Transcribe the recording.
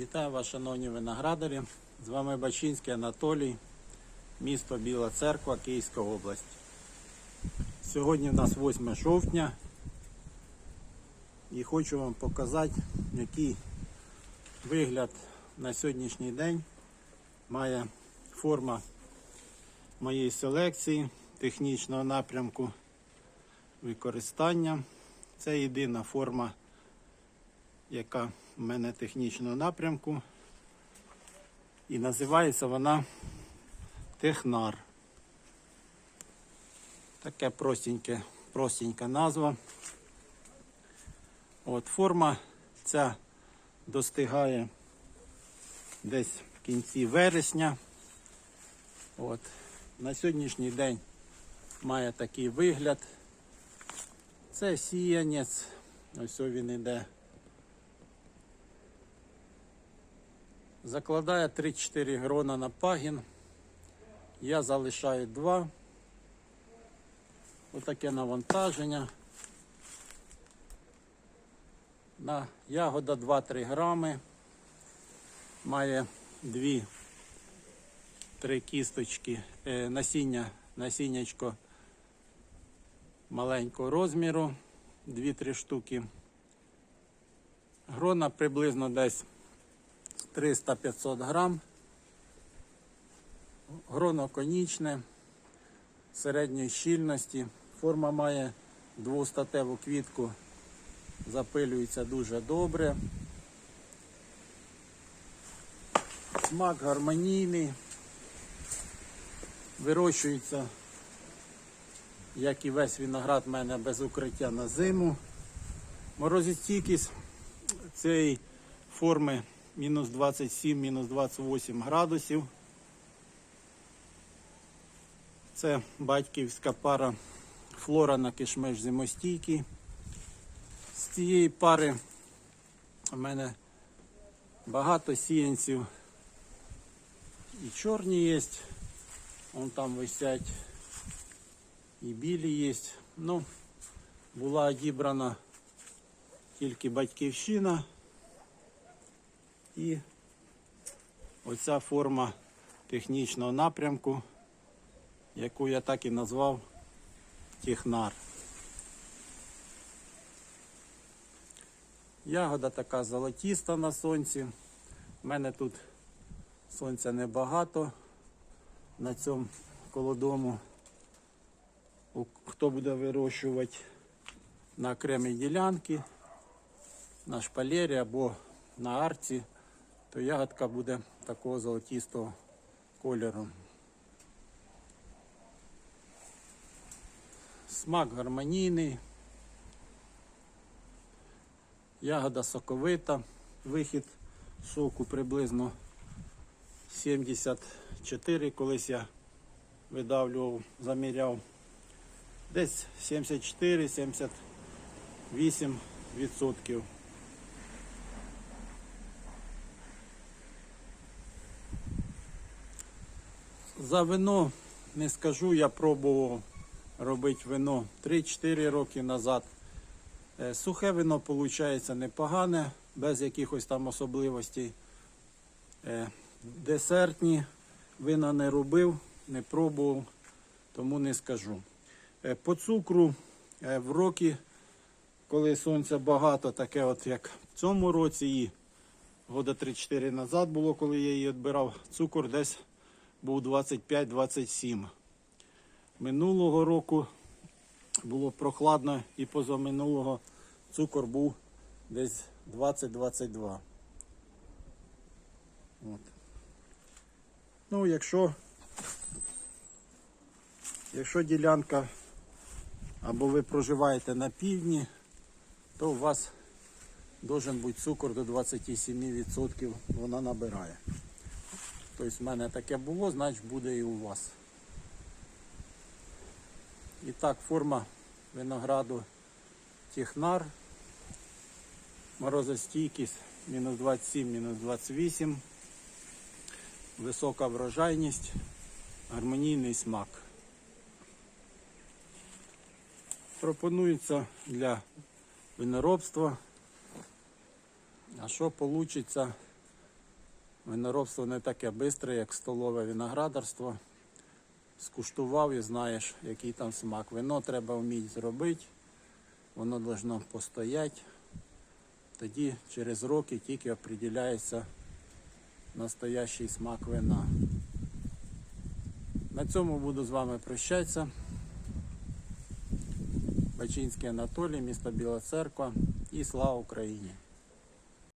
Вітаю вас, шановні виноградарі. З вами Бачинський Анатолій, місто Біла Церква, Київська область. Сьогодні у нас 8 жовтня і хочу вам показати, який вигляд на сьогоднішній день має форма моєї селекції технічного напрямку використання. Це єдина форма яка в мене технічного напрямку. І називається вона Технар. Таке простеньке, простенька назва. От форма ця достигає десь в кінці вересня. От. На сьогоднішній день має такий вигляд. Це сіянець. Ось він іде. Закладає 3-4 грона на пагін. Я залишаю 2. Отаке навантаження. На ягода 2-3 грами. Має 2-3 кісточки, е, насіння, насіннячко маленького розміру, 2-3 штуки. Грона приблизно десь 300-500 грам. Гроно конічне, середньої щільності. Форма має двостатеву квітку, запилюється дуже добре. Смак гармонійний. Вирощується, як і весь виноград в мене без укриття на зиму. Морозостійкість цієї форми мінус 27, мінус 28 градусів. Це батьківська пара флора на кишмеш зимостійкий. З цієї пари у мене багато сіянців. І чорні є, вон там висять, і білі є. Ну, була одібрана тільки батьківщина. І оця форма технічного напрямку, яку я так і назвав Технар. Ягода така золотіста на сонці. У мене тут сонця небагато на цьому колодому. Хто буде вирощувати на окремій ділянці, на шпалері або на арці, то ягодка буде такого золотистого кольору. Смак гармонійний. Ягода соковита, вихід соку приблизно 74, колись я видавлював, заміряв. Десь 74-78 За вино не скажу, я пробував робити вино 3-4 роки назад. Е, Сухе вино виходить непогане, без якихось там особливостей. Е, Десертні вина не робив, не пробував, тому не скажу. Е, По цукру в роки, коли сонця багато, таке от як в цьому році, і года 3-4 назад було, коли я її відбирав, цукор десь був 25-27. Минулого року було прохладно і позаминулого цукор був десь 20-22. От. Ну, якщо, якщо ділянка або ви проживаєте на півдні, то у вас должен бути цукор до 27% вона набирає. Тобто в мене таке було, значить буде і у вас. І так, форма винограду Технар. Морозостійкість мінус 27, мінус 28. Висока врожайність, гармонійний смак. Пропонується для виноробства. А що вийде Виноробство не таке бистре, як столове виноградарство. Скуштував і знаєш, який там смак. Вино треба вміти зробити, воно должно постояти. Тоді через роки тільки определяється настоящий смак вина. На цьому буду з вами прощатися. Бачинський Анатолій, місто Біла Церква і слава Україні!